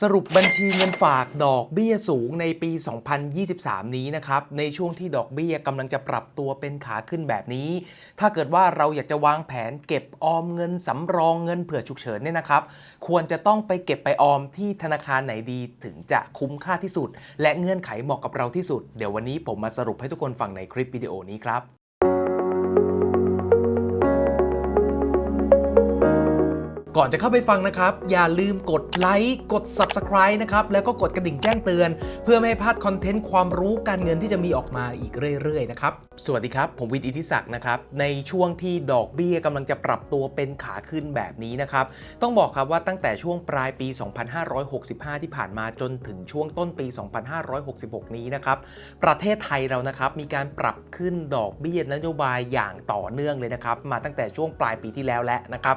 สรุปบัญชีเงินฝากดอกเบี้ยสูงในปี 2023 นี้นะครับ ในช่วงที่ดอกเบี้ยกำลังจะปรับตัวเป็นขาขึ้นแบบนี้ ถ้าเกิดว่าเราอยากจะวางแผนเก็บออมเงินสำรองเงินเผื่อฉุกเฉินเนี่ยนะครับ ควรจะต้องไปเก็บไปออมที่ธนาคารไหนดีถึงจะคุ้มค่าที่สุด และเงื่อนไขเหมาะกับเราที่สุด เดี๋ยววันนี้ผมมาสรุปให้ทุกคนฟังในคลิปวิดีโอนี้ครับ ก่อนจะเข้าไปฟังนะครับ อย่าลืมกดไลค์กด Subscribe นะครับ แล้วก็กดกระดิ่งแจ้งเตือน เพื่อไม่ให้พลาดคอนเทนต์ความรู้การเงินที่จะมีออกมาอีกเรื่อยๆนะครับ สวัสดีครับ ผมวิทย์อิทธิศักดิ์นะครับ ในช่วงที่ดอกเบี้ยกำลังจะปรับตัวเป็นขาขึ้นแบบนี้นะครับ ต้องบอกครับว่าตั้งแต่ช่วงปลายปี 2565 ที่ผ่านมาจนถึงช่วงต้นปี 2566 นี้นะครับ ประเทศไทยเรานะครับมีการปรับขึ้นดอกเบี้ยนโยบายอย่างต่อเนื่องเลยนะครับ มาตั้งแต่ช่วงปลายปีที่แล้วแล้วนะครับ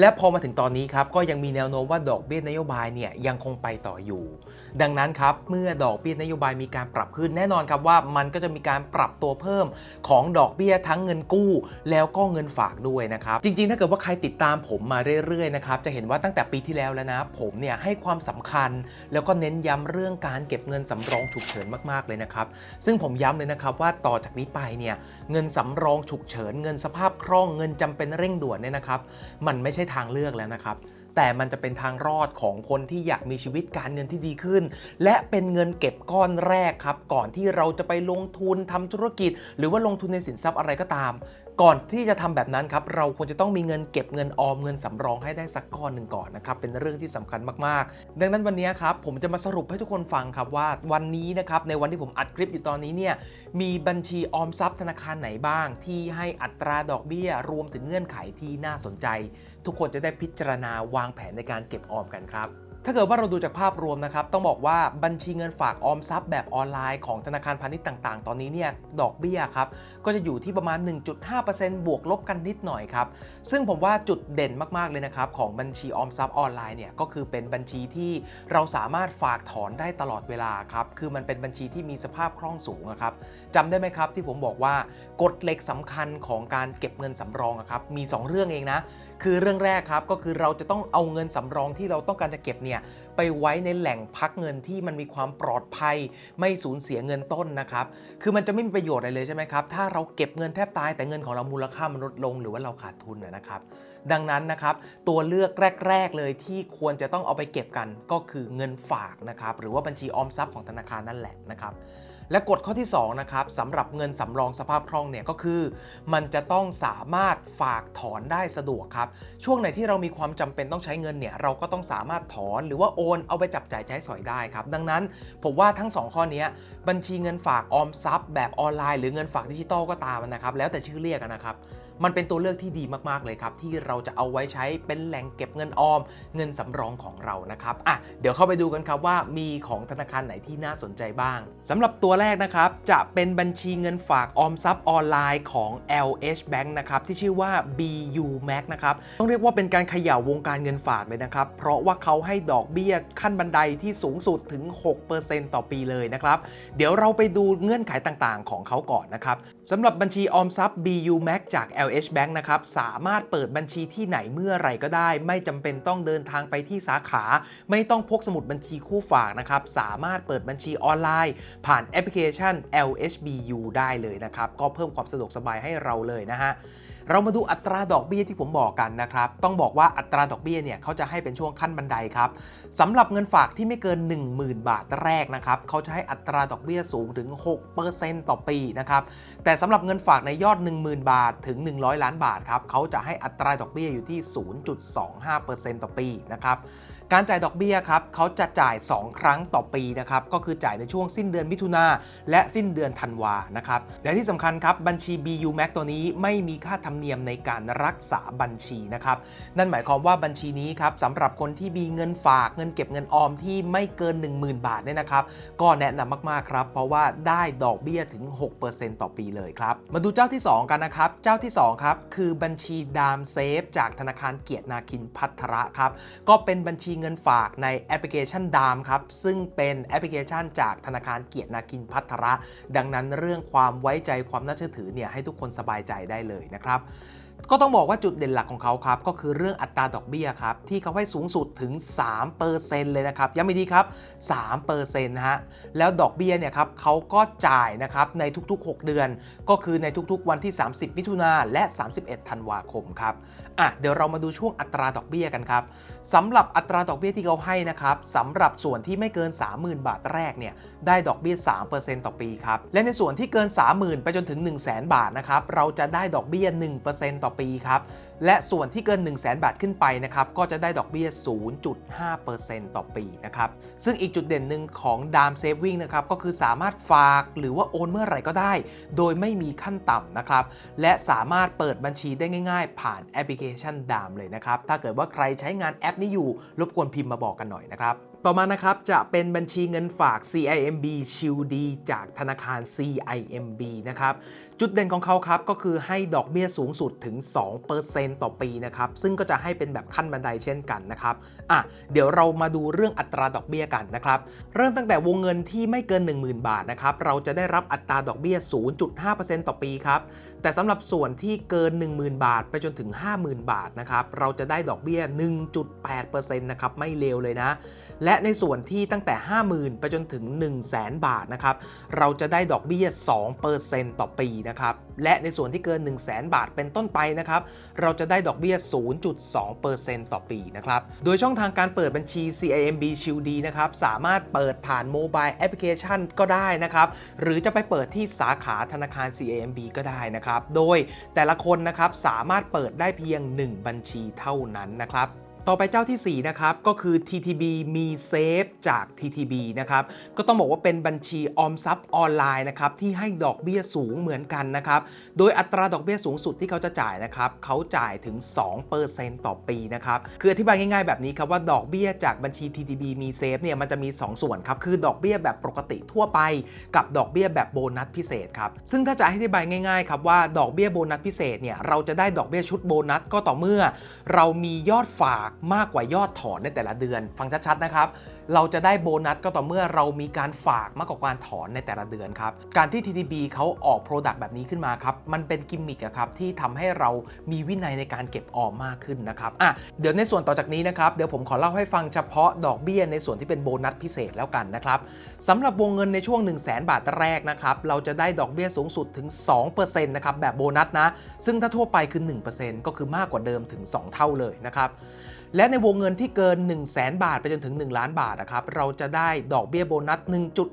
และพอมาถึงตอนนี้ครับก็ยังมีแนวโน้มว่าดอกเบี้ยนโยบายเนี่ยยังคงไปต่ออยู่ ดังนั้นครับเมื่อดอกเบี้ยนโยบายมีการปรับขึ้นแน่นอนครับว่ามันก็จะมีการปรับตัวเพิ่มของดอกเบี้ยทั้งเงินกู้ แล้วก็เงินฝากด้วยนะครับจริงๆ ถ้าเกิดว่าใครติดตามผมมาเรื่อยๆนะครับจะเห็นว่าตั้งแต่ปีที่แล้วแล้วนะ ผมเนี่ยให้ความสำคัญ แล้วก็เน้นย้ำเรื่องการเก็บเงินสำรองฉุกเฉินมากๆเลยนะครับซึ่งผมย้ำเลยนะครับว่าต่อจากนี้ไปเนี่ยเงินสำรองฉุกเฉิน เงินสภาพคล่องเงินจำเป็นเร่งด่วนเนี่ยนะครับมันไม่ใช่ทางเลือกแล้วนะครับ แต่มันจะเป็นทางรอดของคนที่อยากมีชีวิตการเงินที่ดีขึ้น และเป็นเงินเก็บก้อนแรกครับ ก่อนที่เราจะไปลงทุนทำธุรกิจ หรือว่าลงทุนในสินทรัพย์อะไรก็ตาม ก่อนที่จะทำแบบนั้นครับ เราควรจะต้องมีเงินเก็บเงินออมเงินสำรองให้ได้สักก้อนหนึ่งก่อนนะครับเป็นเรื่องที่สำคัญมากๆ ดังนั้นวันนี้ครับผมจะมาสรุปให้ทุกคนฟังครับว่าวันนี้นะครับในวันที่ผมอัดคลิปอยู่ตอนนี้เนี่ยมีบัญชีออมทรัพย์ธนาคารไหนบ้าง ที่ให้อัตราดอกเบี้ยรวมถึงเงื่อนไขที่น่าสนใจ ทุกคนจะได้พิจารณาวางแผนในการเก็บออมกันครับถ้าเกิดว่าเราดูจากภาพรวมนะครับ ต้องบอกว่าบัญชีเงินฝากออมทรัพย์แบบออนไลน์ของธนาคารพาณิชย์ต่างๆ ตอนนี้เนี่ยดอกเบี้ยครับก็จะอยู่ที่ประมาณ 1.5%บวกลบกันนิดหน่อยครับ ซึ่งผมว่าจุดเด่นมากๆเลยนะครับของบัญชีออมทรัพย์ออนไลน์เนี่ยก็คือเป็นบัญชีที่เราสามารถฝากถอนได้ตลอดเวลาครับคือมันเป็นบัญชีที่มีสภาพคล่องสูงครับจำได้ไหมครับที่ผมบอกว่ากฎเหล็กสำคัญของการเก็บเงินสำรองครับมี 2 เรื่องเองนะคือเรื่องแรกครับก็คือเราจะต้องเอาเงินสำรองที่เราต้องการจะเก็บเนี่ยไปไว้ในแหล่งพักเงินที่มันมีความปลอดภัย ไม่สูญเสียเงินต้นนะครับคือมันจะไม่มีประโยชน์อะไรเลยใช่ไหมครับถ้าเราเก็บเงินแทบตายแต่เงินของเรามูลค่ามันลดลงหรือว่าเราขาดทุนนะครับ ดังนั้นนะครับตัวเลือกแรก ๆ เลยที่ควรจะต้องเอาไปเก็บกันก็คือเงินฝากนะครับหรือว่าบัญชีออมทรัพย์ของธนาคารนั่นแหละนะครับ และกฎข้อที่2นะครับสำหรับเงินสำรองสภาพคล่องเนี่ยก็คือ มันจะต้องสามารถฝากถอนได้สะดวกครับ ช่วงไหนที่เรามีความจำเป็นต้องใช้เงินเนี่ยเราก็ต้องสามารถถอนหรือว่าโอนเอาไปจับจ่ายใช้สอยได้ครับ ดังนั้นผมว่าทั้ง 2 ข้อนี้บัญชีเงินฝากออมทรัพย์ แบบออนไลน์หรือเงินฝากดิจิตอลก็ตามนะครับ แล้วแต่ชื่อเรียกนะครับ มันเป็นตัวเลือกที่ดีมากๆเลยครับ ที่เราจะเอาไว้ใช้เป็นแหล่งเก็บเงินออม เงินสำรองของเรานะครับอะเดี๋ยวเข้าไปดูกันครับว่ามีของธนาคารไหนที่น่าสนใจบ้างสำหรับตัวแรกนะครับ จะเป็นบัญชีเงินฝากออมทรัพย์ออนไลน์ของ LH Bank นะครับที่ชื่อว่า BU Max นะครับต้องเรียกว่าเป็นการเขย่าวงการเงินฝากเลยนะครับ เพราะว่าเขาให้ดอกเบี้ยขั้นบันไดที่สูงสุดถึง 6%ต่อปีเลยนะครับ เดี๋ยวเราไปดูเงื่อนไขต่างๆ ของเขาก่อนนะครับสำหรับบัญชีออมทรัพย์ BU Max จาก LH Bank นะครับสามารถเปิดบัญชีที่ไหนเมื่อไรก็ได้ ไม่จำเป็นต้องเดินทางไปที่สาขา ไม่ต้องพกสมุดบัญชีคู่ฝากนะครับสามารถเปิดบัญชีออนไลน์ ผ่านแอปพลิเคชัน LHBU ได้เลยนะครับก็เพิ่มความสะดวกสบายให้เราเลยนะฮะ เรามาดูอัตราดอกเบี้ยที่ผมบอกกันนะครับ ต้องบอกว่าอัตราดอกเบี้ยเนี่ยเขาจะให้เป็นช่วงขั้นบันไดครับสำหรับเงินฝากที่ไม่เกิน 10,000 บาทแรกนะครับเขาจะให้อัตราดอกเบี้ยสูงถึง 6%ต่อปีนะครับ แต่สำหรับเงินฝากในยอด 10,000 บาทถึง 100 ล้านบาทครับเขาจะให้อัตราดอกเบี้ยอยู่ที่ 0.25%ต่อปีนะครับ การจ่ายดอกเบี้ยครับเขาจะจ่าย 2 ครั้งต่อปีนะครับก็คือจ่ายในช่วงสิ้นเดือนมิถุนาและสิ้นเดือนธันวานะครับและที่สำคัญครับบัญชี BU Max ตัวนี้ไม่มีค่าธรรมเนียมในการรักษาบัญชีนะครับนั่นหมายความว่าบัญชีนี้ครับสำหรับคนที่มีเงินฝากเงินเก็บเงินออมที่ไม่เกิน 10,000 บาทเนี่ยนะครับก็แนะนำมากๆครับเพราะว่าได้ดอกเบี้ยถึง 6%ต่อปีเลยครับมาดูเจ้าที่ 2 กันนะครับเจ้าที่2ครับคือบัญชีดามเซฟจากธนาคารเกียรตินาคินพัทระครับก็เป็นบัญชีเงินฝากในแอปพลิเคชันดามครับ ซึ่งเป็นแอปพลิเคชันจากธนาคารเกียรตินาคินพัทระ ดังนั้นเรื่องความไว้ใจความน่าเชื่อถือเนี่ยให้ทุกคนสบายใจได้เลยนะครับ ก็ต้องบอกว่าจุดเด่นหลักของเขาครับก็คือเรื่องอัตราดอกเบี้ยครับที่เขาให้สูงสุดถึง 3%เลยนะครับย้ำอีกทีครับ 3%นะฮะแล้วดอกเบี้ยเนี่ยครับเขาก็จ่ายนะครับในทุกๆ 6 เดือน ก็คือในทุกๆ วันที่ 30 มิถุนาและ 31 ธันวาคมครับอะเดี๋ยวเรามาดูช่วงอัตราดอกเบี้ยกันครับสำหรับอัตราดอกเบี้ยที่เขาให้นะครับสำหรับส่วนที่ไม่เกิน 30,000 บาทแรกเนี่ยได้ดอกเบี้ย 3%ต่อปีครับและในส่วนที่เกิน 30,000 ไปจนถึง 1 0 0 0 0 0บาทนะครับเราจะได้ดอกเบี้ย 1%ต่อปีครับ และส่วนที่เกิน 1 0 0 0 0แบาทขึ้นไปนะครับก็จะได้ดอกเบี้ย 0.5%ต่อปีนะครับซึ่งอีกจุดเด่นหนึ่งของดามเซฟวิ่งนะครับก็คือสามารถฝากหรือว่าโอนเมื่อไหร่ก็ได้ โดยไม่มีขั้นต่ำนะครับและสามารถเปิดบัญชีได้ง่าย ๆ ผ่านแอปพลิเคชันดามเลยนะครับถ้าเกิดว่าใครใช้งานแอปนี้อยู่รบกวนพิมพ์มาบอกกันหน่อยนะครับต่อมานะครับจะเป็นบัญชีเงินฝาก CIMB ชิลดีจากธนาคาร CIMB นะครับจุดเด่นของเขาครับก็คือให้ดอกเบี้ยสูงสุดถึง 2%ต่อปีนะครับ ซึ่งก็จะให้เป็นแบบขั้นบันไดเช่นกันนะครับอะเดี๋ยวเรามาดูเรื่องอัตราดอกเบี้ยกันนะครับ เริ่มตั้งแต่วงเงินที่ไม่เกิน 10,000 บาทนะครับ เราจะได้รับอัตราดอกเบี้ย 0.5%ต่อปีครับ แต่สำหรับส่วนที่เกิน 10,000 บาท ไปจนถึง 50,000 บาทนะครับ เราจะได้ดอกเบี้ย 1.8%นะครับ ไม่เลวเลยนะ และในส่วนที่ตั้งแต่ 50,000 ไปจนถึง 1 0 0 0 0แบาทนะครับ เราจะได้ดอกเบี้ย 2%ต่อปีนะครับ และในส่วนที่เกิน 1 0 0 0 0แบาทเป็นต้นไปนะครับ เราจะได้ดอกเบี้ย 0.2%ต่อปีนะครับ โดยช่องทางการเปิดบัญชี CIMB Shield D นะครับ สามารถเปิดผ่านโมบายแอปพลิเคชันก็ได้นะครับ หรือจะไปเปิดที่สาขาธนาคาร CIMB ก็ได้นะครับ โดยแต่ละคนนะครับสามารถเปิดได้เพียง 1 บัญชีเท่านั้นนะครับ ต่อไปเจ้าที่ 4 นะครับ ก็คือ TTB มีเซฟจาก TTB นะครับ ก็ต้องบอกว่าเป็นบัญชีออมทรัพย์ออนไลน์นะครับ ที่ให้ดอกเบี้ยสูงเหมือนกันนะครับ โดยอัตราดอกเบี้ยสูงสุดที่เขาจะจ่ายนะครับ เขาจ่ายถึง 2%ต่อปีนะครับ คืออธิบายง่ายๆแบบนี้ครับว่าดอกเบี้ยจากบัญชี TTB มีเซฟเนี่ยมันจะมี 2 ส่วนครับ คือดอกเบี้ยแบบปกติทั่วไป กับดอกเบี้ยแบบโบนัสพิเศษครับ ซึ่งถ้าจะอธิบายง่ายๆครับว่าดอกเบี้ยโบนัสพิเศษเนี่ยเราจะได้ดอกเบี้ยชุดโบนัสก็ต่อเมื่อ เรามียอดฝากมากกว่ายอดถอนในแต่ละเดือน ฟังชัดๆนะครับ เราจะได้โบนัสก็ต่อเมื่อเรามีการฝากมากกว่าการถอนในแต่ละเดือนครับ การที่ TTB เขาออกโปรดักต์แบบนี้ขึ้นมาครับ มันเป็นกิมมิคครับที่ทำให้เรามีวินัยในการเก็บออมมากขึ้นนะครับอะเดี๋ยวในส่วนต่อจากนี้นะครับ เดี๋ยวผมขอเล่าให้ฟังเฉพาะดอกเบี้ยในส่วนที่เป็นโบนัสพิเศษแล้วกันนะครับสำหรับวงเงินในช่วง 1 0 0 0 0แบาทแรกนะครับเราจะได้ดอกเบี้ยสูงสุดถึง 2%นะครับแบบโบนัสนะ ซึ่งถ้าทั่วไปคือ 1%ก็คือมากกว่าเดิมถึง 2 เท่าเลยนะครับและในวงเงินที่เกิน 1 0 0 0 0แบาทไปจนถึง 1 ล้านบาทนะครับเราจะได้ดอกเบี้ยโบนัส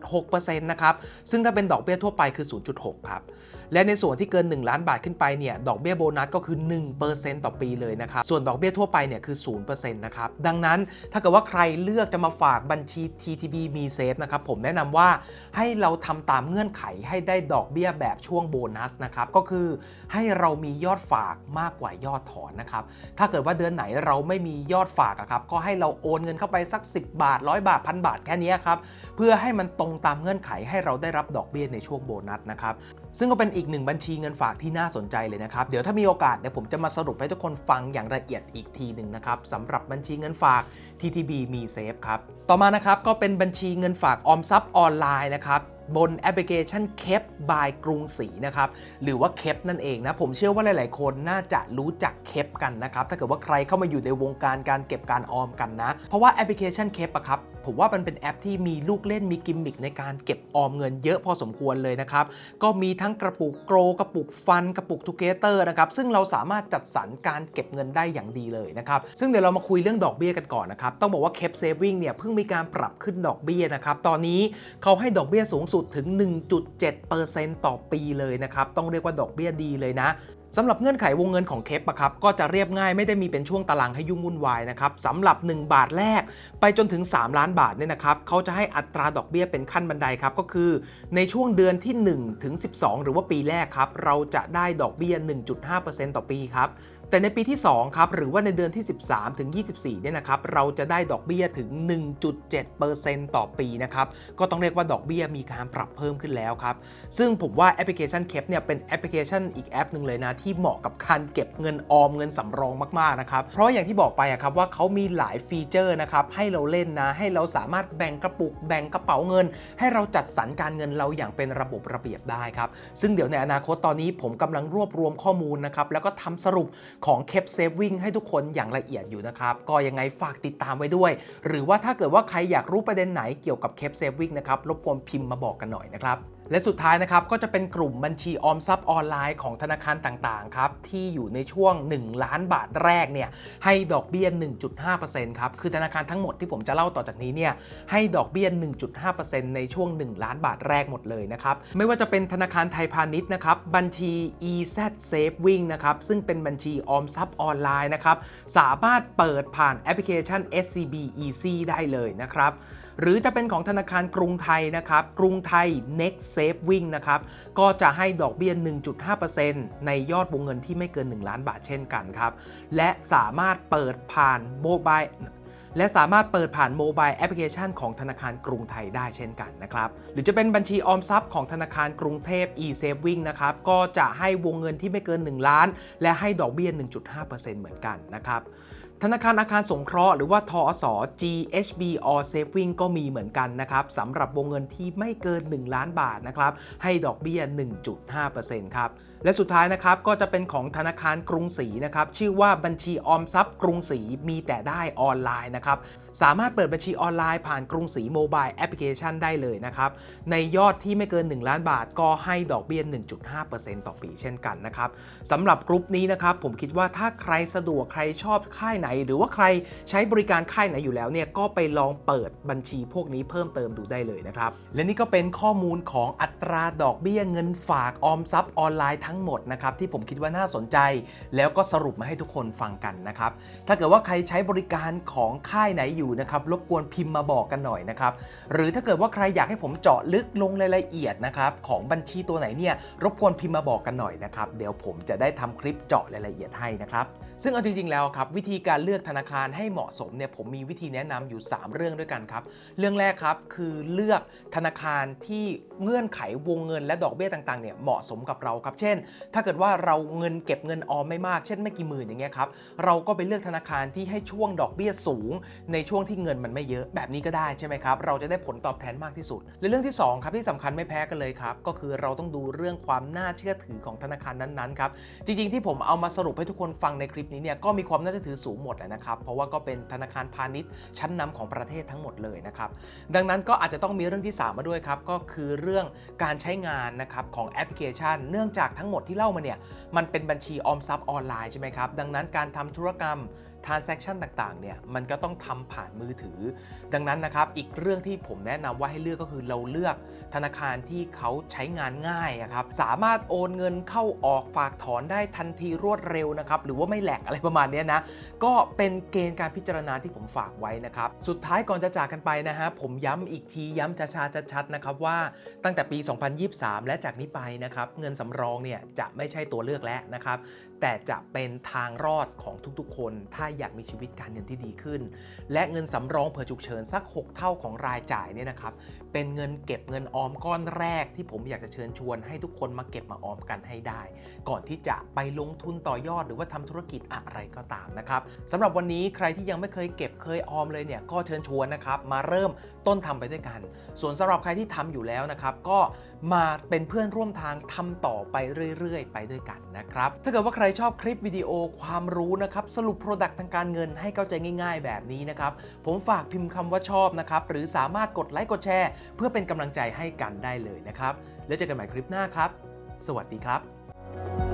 1.6%นะครับซึ่งถ้าเป็นดอกเบี้ยทั่วไปคือ 0.6 ครับ และในส่วนที่เกิน 1 ล้านบาทขึ้นไปเนี่ยดอกเบี้ยโบนัสก็คือ 1%ต่อปีเลยนะครับส่วนดอกเบี้ยทั่วไปเนี่ยคือ0%นะครับดังนั้นถ้าเกิดว่าใครเลือกจะมาฝากบัญชี TTB มีเซฟนะครับผมแนะนำว่าให้เราทำตามเงื่อนไขให้ได้ดอกเบี้ยแบบช่วงโบนัสนะครับก็คือให้เรามียอดฝากมากกว่ายอดถอนนะครับถ้าเกิดว่าเดือนไหนเราไม่มียอดฝากครับก็ให้เราโอนเงินเข้าไปสัก 10 บาท 100 บาทพันบาทแค่นี้ครับเพื่อให้มันตรงตามเงื่อนไขให้เราได้รับดอกเบี้ยในช่วงโบนัสนะครับซึ่งก็เป็นอีกหนึ่งบัญชีเงินฝากที่น่าสนใจเลยนะครับ เดี๋ยวถ้ามีโอกาสเดี๋ยวผมจะมาสรุปให้ทุกคนฟังอย่างละเอียดอีกทีหนึ่งนะครับสำหรับบัญชีเงินฝาก TTB มีเซฟครับ ต่อมานะครับก็เป็นบัญชีเงินฝากออมทรัพย์ออนไลน์นะครับบนแอปพลิเคชันเคปบายกรุงศรีนะครับหรือว่าเคปนั่นเองนะผมเชื่อว่าหลาย ๆ คนน่าจะรู้จักเคปกันนะครับถ้าเกิดว่าใครเข้ามาอยู่ในวงการการเก็บการออมกันนะ เพราะว่าแอปพลิเคชันเคปอะครับ ผมว่ามันเป็นแอปที่มีลูกเล่นมีกิมมิคในการเก็บออมเงินเยอะพอสมควรเลยนะครับ ก็มีทั้งกระปุกโกรกระปุกฟันกระปุกทูเกเตอร์นะครับ ซึ่งเราสามารถจัดสรรการเก็บเงินได้อย่างดีเลยนะครับ ซึ่งเดี๋ยวเรามาคุยเรื่องดอกเบี้ยกันก่อนนะครับ ต้องบอกว่าเคปเซฟวิ่งเนี่ยเพิ่งมีการปรับขึ้นดอกเบี้ยนะครับ ตอนนี้เขาให้ดอกเบี้ยสูงสุดถึง 1.7%ต่อปีเลยนะครับ ต้องเรียกว่าดอกเบี้ยดีเลยนะ สำหรับเงื่อนไขวงเงินของเคปะครับก็จะเรียบง่ายไม่ได้มีเป็นช่วงตารางให้ยุ่งวุ่นวายนะครับสำหรับ 1 บาทแรก ไปจนถึง 3 ล้านบาทเนี่ยนะครับเขาจะให้อัตราดอกเบี้ยเป็นขั้นบันไดครับก็คือ ในช่วงเดือนที่1ถึง12 หรือว่าปีแรกครับเราจะได้ดอกเบี้ย 1.5%ต่อปีครับ แต่ในปีที่ 2 ครับ หรือว่าในเดือนที่ 13 ถึง 24 เนี่ยนะครับ เราจะได้ดอกเบี้ยถึง 1.7%ต่อปีนะครับ ก็ต้องเรียกว่าดอกเบี้ยมีการปรับเพิ่มขึ้นแล้วครับ ซึ่งผมว่าแอปพลิเคชันเคปเนี่ยเป็นแอปพลิเคชันอีกแอปหนึ่งเลยนะ ที่เหมาะกับการเก็บเงินออมเงินสำรองมาก ๆ นะครับ เพราะอย่างที่บอกไปอะครับว่าเขามีหลายฟีเจอร์นะครับให้เราเล่นนะ ให้เราสามารถแบ่งกระปุกแบ่งกระเป๋าเงิน ให้เราจัดสรรการเงินเราอย่างเป็นระบบระเบียบได้ครับ ซึ่งเดี๋ยวในอนาคตตอนนี้ผมกำลังรวบรวมข้อมูลนะครับแล้วก็ทำสรุปของ c a p Saving ให้ทุกคนอย่างละเอียดอยู่นะครับ ก็ยังไงฝากติดตามไว้ด้วย หรือว่าถ้าเกิดว่าใครอยากรู้ประเด็นไหนเกี่ยวกับ c a p Saving นะครับรบกวนพิมพ์มาบอกกันหน่อยนะครับ และสุดท้ายนะครับก็จะเป็นกลุ่มบัญชีออมทรัพย์ออนไลน์ของธนาคารต่างๆครับที่อยู่ในช่วง 1 ล้านบาทแรกเนี่ยให้ดอกเบี้ย 1.5%ครับคือธนาคารทั้งหมดที่ผมจะเล่าต่อจากนี้เนี่ยให้ดอกเบี้ย 1.5%ในช่วง 1 ล้านบาทแรกหมดเลยนะครับไม่ว่าจะเป็นธนาคารไทยพาณิชย์นะครับบัญชี EZ Saving นะครับซึ่งเป็นบัญชีออมทรัพย์ออนไลน์นะครับสามารถเปิดผ่านแอปพลิเคชัน SCB Easy ได้เลยนะครับหรือจะเป็นของธนาคารกรุงไทยนะครับกรุงไทย Next Saving นะครับ ก็จะให้ดอกเบี้ย 1.5%ในยอดวงเงินที่ไม่เกิน 1 ล้านบาทเช่นกันครับ และสามารถเปิดผ่านโมบายและสามารถเปิดผ่านโมบายแอปพลิเคชันของธนาคารกรุงไทยได้เช่นกันนะครับ หรือจะเป็นบัญชีออมทรัพย์ของธนาคารกรุงเทพ e-saving นะครับ ก็จะให้วงเงินที่ไม่เกิน 1 ล้าน และให้ดอกเบี้ย 1.5%เหมือนกันนะครับ ธนาคารอาคารสงเคราะห์หรือว่าทอส GHB or Saving ก็มีเหมือนกันนะครับสำหรับวงเงินที่ไม่เกิน 1 ล้านบาทนะครับให้ดอกเบี้ย 1.5%ครับและสุดท้ายนะครับก็จะเป็นของธนาคารกรุงศรีนะครับชื่อว่าบัญชีออมทรัพย์กรุงศรีมีแต่ได้ออนไลน์นะครับสามารถเปิดบัญชีออนไลน์ผ่านกรุงศรีโมบายแอปพลิเคชันได้เลยนะครับในยอดที่ไม่เกิน 1 ล้านบาทก็ให้ดอกเบี้ย 1.5%ต่อปีเช่นกันนะครับสำหรับกลุ่มนี้นะครับผมคิดว่าถ้าใครสะดวกใครชอบค่ายไหนหรือว่าใครใช้บริการค่ายไหนอยู่แล้วเนี่ยก็ไปลองเปิดบัญชีพวกนี้เพิ่มเติมดูได้เลยนะครับ และนี่ก็เป็นข้อมูลของอัตราดอกเบี้ยเงินฝากออมทรัพย์ออนไลน์ทั้งหมดนะครับที่ผมคิดว่าน่าสนใจ แล้วก็สรุปมาให้ทุกคนฟังกันนะครับถ้าเกิดว่าใครใช้บริการของค่ายไหนอยู่นะครับรบกวนพิมพ์มาบอกกันหน่อยนะครับหรือถ้าเกิดว่าใครอยากให้ผมเจาะลึกลงรายละเอียดนะครับของบัญชีตัวไหนเนี่ยรบกวนพิมพ์มาบอกกันหน่อยนะครับเดี๋ยวผมจะได้ทำคลิปเจาะรายละเอียดให้นะครับซึ่งเอาจริงๆแล้วครับวิธีการเลือกธนาคารให้เหมาะสมเนี่ยผมมีวิธีแนะนำอยู่ 3 เรื่องด้วยกันครับ เรื่องแรกครับคือเลือกธนาคารที่เงื่อนไขวงเงินและดอกเบี้ยต่างๆเนี่ยเหมาะสมกับเราครับ เช่น ถ้าเกิดว่าเราเงินเก็บเงินออมไม่มาก เช่นไม่กี่หมื่นอย่างเงี้ยครับเราก็ไปเลือกธนาคารที่ให้ช่วงดอกเบี้ยสูง ในช่วงที่เงินมันไม่เยอะแบบนี้ก็ได้ใช่ไหมครับเราจะได้ผลตอบแทนมากที่สุดและเรื่องที่สองครับที่สำคัญไม่แพ้กันเลยครับก็คือเราต้องดูเรื่องความน่าเชื่อถือของธนาคารนั้นๆครับจริงๆที่ผมเอามาสรุปให้ทุกคนฟังในคลิปนี้เนี่ยก็มีความน่าเชื่อถือสูงหมดแหละนะครับ เพราะว่าก็เป็นธนาคารพาณิชย์ชั้นนำของประเทศทั้งหมดเลยนะครับ ดังนั้นก็อาจจะต้องมีเรื่องที่ 3 มาด้วยครับ ก็คือเรื่องการใช้งานนะครับของแอปพลิเคชัน เนื่องจากทั้งหมดที่เล่ามาเนี่ยมันเป็นบัญชีออมทรัพย์ออนไลน์ใช่ไหมครับ ดังนั้นการทำธุรกรรม transaction ต่างๆ เนี่ย มันก็ต้องทำผ่านมือถือ ดังนั้นนะครับ อีกเรื่องที่ผมแนะนำว่าให้เลือกก็คือเราเลือกธนาคารที่เขาใช้งานง่ายครับ สามารถโอนเงินเข้าออกฝากถอนได้ทันทีรวดเร็วนะครับ หรือว่าไม่แหลกอะไรประมาณนี้นะ ก็เป็นเกณฑ์การพิจารณาที่ผมฝากไว้นะครับ สุดท้ายก่อนจะจากกันไปนะฮะ ผมย้ำอีกทีย้ำช้าๆชัดๆนะครับว่าตั้งแต่ปี 2023 และจากนี้ไปนะครับ เงินสำรองเนี่ยจะไม่ใช่ตัวเลือกแล้วนะครับ แต่จะเป็นทางรอดของทุกๆ คน ถ้าอยากมีชีวิตการเงินที่ดีขึ้น และเงินสำรองเผื่อฉุกเฉินสัก 6 เท่าของรายจ่ายเนี่ยนะครับ เป็นเงินเก็บเงินออมก้อนแรกที่ผมอยากจะเชิญชวน ให้ทุกคนมาเก็บมาออมกันให้ได้ ก่อนที่จะไปลงทุนต่อยอดหรือว่าทำธุรกิจอะไรก็ตามนะครับสำหรับวันนี้ใครที่ยังไม่เคยเก็บเคยออมเลยเนี่ยก็เชิญชวนนะครับมาเริ่มต้นทำไปด้วยกัน ส่วนสำหรับใครที่ทำอยู่แล้วนะครับก็มาเป็นเพื่อนร่วมทางทำต่อไปเรื่อย ๆ ไปด้วยกันนะครับถ้าเกิดว่าใครชอบคลิปวิดีโอความรู้นะครับสรุป Product ทางการเงินให้เข้าใจง่าย ๆ แบบนี้นะครับผมฝากพิมพ์คำว่าชอบนะครับหรือสามารถกดไลค์กดแชร์เพื่อเป็นกำลังใจให้กันได้เลยนะครับ แล้วเจอกันใหม่คลิปหน้าครับ สวัสดีครับ